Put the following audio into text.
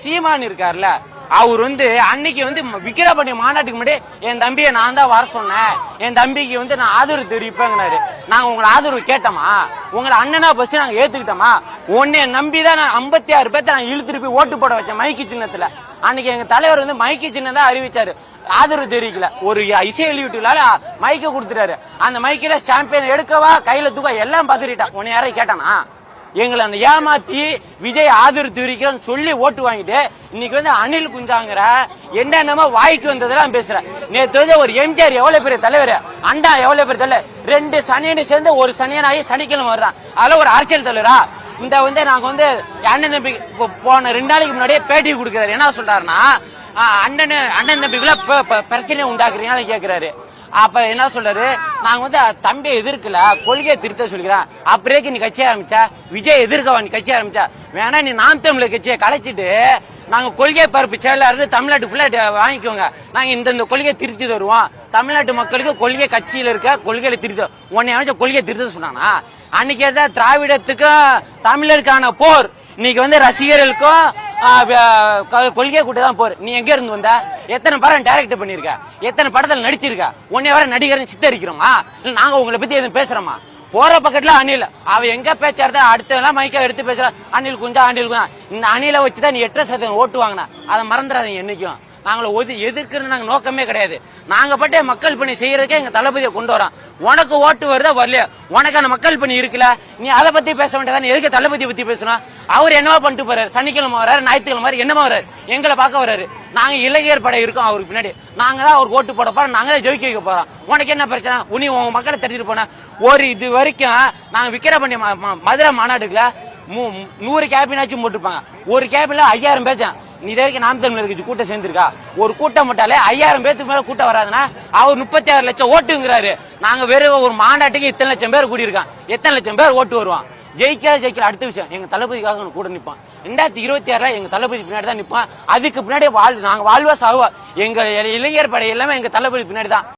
சீமான் இருக்கார்ல அவர் வந்து அன்னைக்கு வந்து விக்கிரபாண்டி மாநாட்டுக்கு முன்னாடி என் தம்பியை நான் தான் வர சொன்னேன். என் தம்பிக்கு வந்து நான் ஆதரவு தெரிவிப்பேங்கிறாரு. நாங்க உங்களை ஆதரவு கேட்டோமா உங்களை அண்ணனா பஸ் நாங்க ஏத்துக்கிட்டோமா உன்னைய நம்பி தான் நான் ஐம்பத்தி ஆறு பேர்த்த நான் இழுத்துட்டு போய் ஓட்டு போட வச்சேன் மைக்கு சின்னத்துல. அன்னைக்கு எங்க தலைவர் வந்து மைக்கு சின்னம் தான் அறிவிச்சாரு. ஆதரவு தெரிவிக்கல. ஒரு இசை வெளியீட்டுலால மைக்க கொடுத்துட்டாரு. அந்த மைக்கில சாம்பியன் எடுக்கவா கையில தூக்க எல்லாம் பதறிட்டான். உன்னை யாரையும் கேட்டானா? எங்களை அந்த ஏமாத்தி விஜய் ஆதரித்து தெரிவிக்கிறோன்னு சொல்லி ஓட்டு வாங்கிட்டு இன்னைக்கு வந்து அனில் குஞ்சாங்கிற என்னென்னமோ வாய்க்கு வந்ததெல்லாம் பேசுறேன் நேற்று வந்து ஒரு எம்ஜிஆர் எவ்வளவு பெரிய தலைவர் அண்டா எவ்வளவு பெரிய தலைவர் ரெண்டு சனியனு சேர்ந்து ஒரு சனியனாகி சனிக்கிழமை வருதான். அதெல்லாம் ஒரு அரசியல் தலைவரா? இந்த வந்து நாங்க வந்து அண்ணன் தம்பி போன ரெண்டு நாளைக்கு முன்னாடியே பேட்டி கொடுக்குறாரு. என்ன சொல்றாருன்னா அண்ணன் அண்ணன் தம்பிக்குள்ள பிரச்சனை உண்டாக்குறீங்கன்னு கேக்குறாரு. அப்ப என்ன சொல்றாரு? நாங்க வந்து தம்பியை எதிர்க்கல. கொள்கையை திருத்த சொல்லிக்கிறேன். அப்படியே நீ கட்சி ஆரம்பிச்சா. விஜய் எதிர்க்கவா நீ கட்சி ஆரம்பிச்சா. வேணா நீ நாம் தமிழர் கட்சியை கலைச்சிட்டு நாங்க கொள்கை பரப்பு செயலாளர் தமிழ்நாட்டு ஃபுல்லா வாங்கிக்கோங்க. நாங்க இந்த இந்த கொள்கையை திருத்தி தருவோம். தமிழ்நாட்டு மக்களுக்கு கொள்கை கட்சியில இருக்க கொள்கையில திருத்த உன்னை அமைச்ச கொள்கையை திருத்த சொன்னானா? அன்னைக்கு திராவிடத்துக்கும் தமிழருக்கான போர். இன்னைக்கு வந்து ரசிகர்களுக்கும் கொள்கையை கூட்டி தான் போர் நீ எங்க இருந்து வந்த? எத்தனை படம் டைரக்ட் பண்ணிருக்க? எத்தனை படத்துல நடிச்சிருக்க? உன்னை வர நடிகர்னு சித்தரிக்கிறோமா? நாங்க உங்களை பத்தி எதுவும் பேசுறோமா? போற பக்கத்துல அணில். அவ எங்க பேச்சாருத அடுத்த எல்லாம் மைக்க எடுத்து பேசுற. அணில் குஞ்சா அணில் குஞ்சா. இந்த அணில வச்சுதான் நீ எட்டு சதவீதம் ஓட்டு வாங்கின. அதை மறந்துடாதீங்க என்னைக்கும். நாங்களை ஒது எதிர்க்கிற நாங்கள் நோக்கமே கிடையாது. நாங்கள் பட்டே மக்கள் பணி செய்யறதுக்கே எங்கள் தளபதியை கொண்டு வரோம். உனக்கு ஓட்டு வருதா வரலையா? உனக்கான மக்கள் பணி இருக்குல்ல? நீ அதை பற்றி பேச வேண்டியதானே? எதுக்கு தளபதியை பற்றி பேசணும் அவர் என்னவா பண்ணிட்டு போறாரு? சனிக்கிழமை வராரு ஞாயிற்றுக்கிழமை என்னமா வராரு? எங்களை பார்க்க வராரு. நாங்க இளைஞர் படை இருக்கோம் அவருக்கு பின்னாடி. நாங்க தான் அவருக்கு ஓட்டு போட போறோம் நாங்க தான் ஜெயிக்க வைக்க போறோம். உனக்கு என்ன பிரச்சனை? உனி உங்க மக்களை தட்டிட்டு போன. ஒரு இது வரைக்கும் நாங்க விக்கிரபாண்டி ம- மதுரை மாநாட்டுக்குள்ள நூறு கேபினாச்சும் போட்டுருப்பாங்க. ஒரு கேபின்ல ஐயாயிரம் பேச்சேன் நீ இது வரைக்கும் நாம் தமிழர் கட்சி கூட்டம் சேர்ந்திருக்கா? ஒரு கூட்டம் போட்டாலே ஐயாயிரம் பேருக்கு மேல கூட்டம் வராதுன்னா அவர் முப்பத்தி ஆறு லட்சம் ஓட்டுங்கிறாரு. நாங்க வெறும் ஒரு மாநாட்டுக்கு இத்தனை லட்சம் பேர் கூடியிருக்கான் எத்தனை லட்சம் பேர் ஓட்டு வருவான்? ஜெயிக்கிற ஜெயிக்கிற அடுத்த விஷயம். எங்க தளபதிக்காக கூட நிப்பான். ரெண்டாயிரத்தி இருபத்தி ஆறுல எங்க தளபதி பின்னாடி தான் நிப்பான். அதுக்கு பின்னாடி வாழ் நாங்க வாழ்வா சாவா எங்க இளைஞர் படை எல்லாமே எங்க தளபதி பின்னாடி தான்.